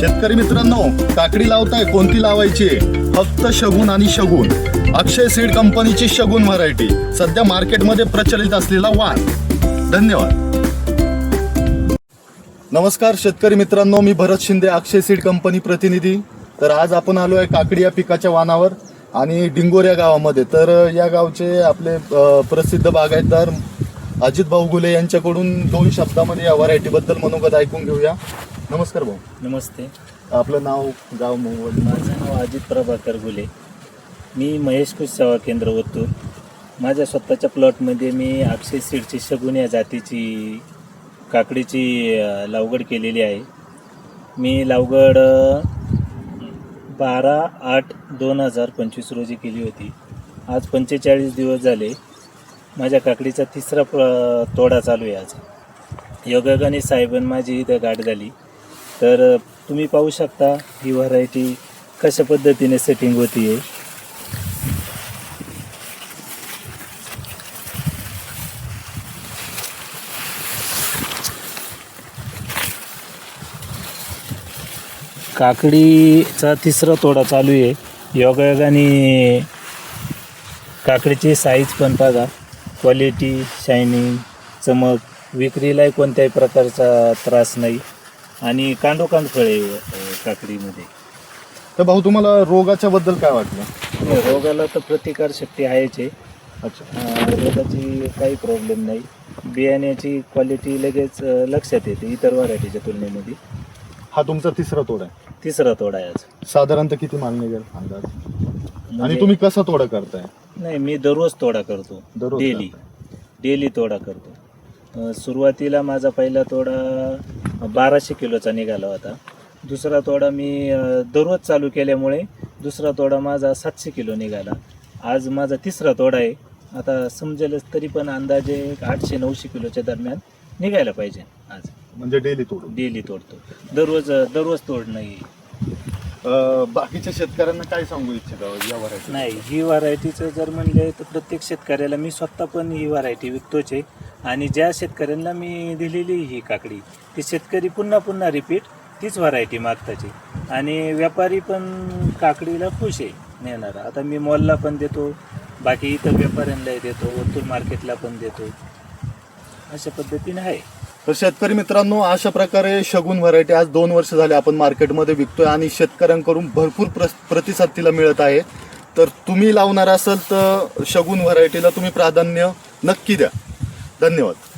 शेतकरी मित्रांनो काकडी लावताय कोणती लावायची? फक्त शगुन आणि शगुन. अक्षय सीड कंपनीची शगुन व्हरायटी. सध्या मार्केटमध्ये प्रचलित असलेला वाण धन्यवाद. नमस्कार शेतकरी मित्रांनो मी भरत शिंदे अक्षय सीड कंपनी प्रतिनिधी. तर आज आपण आलो आहे काकडी या पिकाच्या वानावर आणि डिंगोर या गावामध्ये. तर या गावचे आपले प्रसिद्ध बागायतदार अजित भाऊ गुले यांच्याकडून दोन शब्दामध्ये या व्हरायटीबद्दल मनोगत ऐकून घेऊया. नमस्कार भाऊ. नमस्ते. आपलं नाव गाव मोबाईल माझं नाव अजित प्रभाकर गुले. मी महेश कृषी सेवा केंद्र ओतूर माझ्या स्वतःच्या प्लॉटमध्ये मी अक्षय सीडची शगुन या जातीची काकडीची लागवड केलेली आहे. मी अ, बारा आठ दोन हजार पंचवीस रोजी केली होती. आज पंचेचाळीस दिवस झाले. माझ्या काकडीचा तिसरा प्र तोडा चालू आहे आज. योगागाने साहेबांनी माझी इथं गाठ झाली. तर तुम्ही पाहू शकता ही व्हरायटी कशा पद्धतीने सेटिंग होती आहे काकडीचा तिसरा तोडा चालू आहे. योगायोगाने काकडीची साईज पण बघा. क्वालिटी शायनिंग चमक. विक्रीलाही कोणत्याही प्रकारचा त्रास नाही. आणि कांडोकांड फळे अ, काकडीमध्ये. तर भाऊ तुम्हाला रोगाच्या बद्दल काय वाटलं? रोगाला तर प्रतिकार शक्ती आहेच आहे. अच्छा. अ, रोगाची काही प्रॉब्लेम नाही. बियाण्याची क्वालिटी लगेच अ, लक्षात येते इतर व्हरायटीच्या तुलनेमध्ये. हा तुमचा तिसरा तोडा आहे. तिसरा तोडा आहे आज. साधारणतः किती माल निघेल अंदाज? आणि म्हणजे- तुम्ही कसा तोडा करताय? नाही मी दररोज तोडा करतो. दररोज डेली. डेली तोडा करतो. अ, सुरुवातीला माझा पहिला तोडा बाराशे किलोचा निघाला होता. दुसरा तोडा मी दररोज चालू केल्यामुळे दुसरा तोडा माझा सातशे किलो निघाला. आज माझा तिसरा तोडा आहे. आता समजेलच तरी पण अंदाजे एक आठशे नऊशे किलोच्या दरम्यान निघायला पाहिजे आज. म्हणजे डेली तोडू. डेली तोडतो. दररोज दररोज तोडणं ही अं, बाकीच्या शेतकऱ्यांना काय सांगू इच्छिता या व्हरायटी नाही ही व्हरायटीचं जर म्हणले तर प्रत्येक शेतकऱ्याला मी स्वतः पण ही व्हरायटी विकतोच आहे. आणि ज्या शेतकऱ्यांना मी दिलेली ही काकडी ती शेतकरी पुन्हा पुन्हा रिपीट तीच व्हरायटी मागताची. आणि व्यापारी पण काकडीला खुश आहे नेणारा. आता मी मॉलला पण देतो बाकी इतर व्यापाऱ्यांनाही देतो ओतूर मार्केटला पण देतो. अशा पद्धतीने आहे. तर शेतकरी मित्रांनो अशा प्रकारे शगुन व्हरायटी आज दोन वर्ष झाले आपण मार्केटमध्ये विकतोय आणि शेतकऱ्यांकडून भरपूर प्र प्रतिसाद तिला मिळत आहे. तर तुम्ही लावणार असाल तर शगुन व्हरायटीला तुम्ही प्राधान्य नक्की द्या. धन्यवाद.